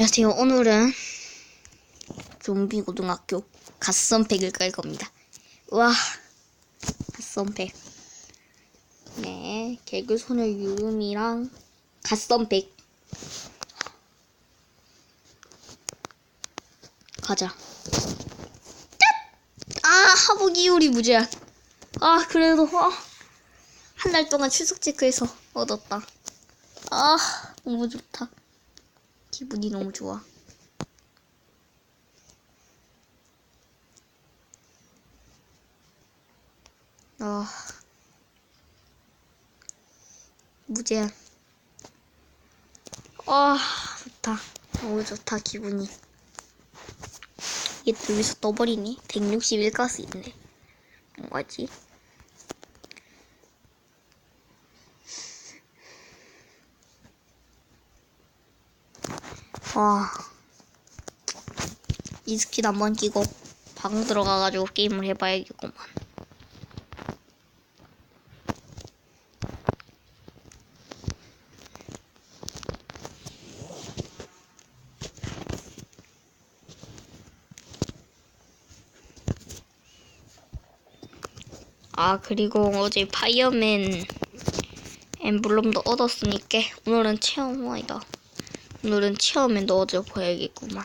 안녕하세요. 오늘은 좀비 고등학교 갓선팩을 깔 겁니다. 와, 갓선팩. 네, 개그 소녀 유음이랑 갓선팩. 가자. 짠! 아, 하복 이율이 무제한. 아, 그래도 아, 한 달 동안 출석 체크해서 얻었다. 아, 너무 좋다. 기분이 너무 좋아. 아, 무제한. 아, 좋다. 너무 좋다, 기분이. 이게 또 여기서 떠버리니? 161가스 있네. 뭐가지? 와. 이 스킨 한번 끼고 방 들어가가지고 게임을 해봐야겠구만. 아, 그리고 어제 파이어맨 엠블럼도 얻었으니까 오늘은 체험 후이다 오늘은 체험에 넣어줘 봐야겠구만.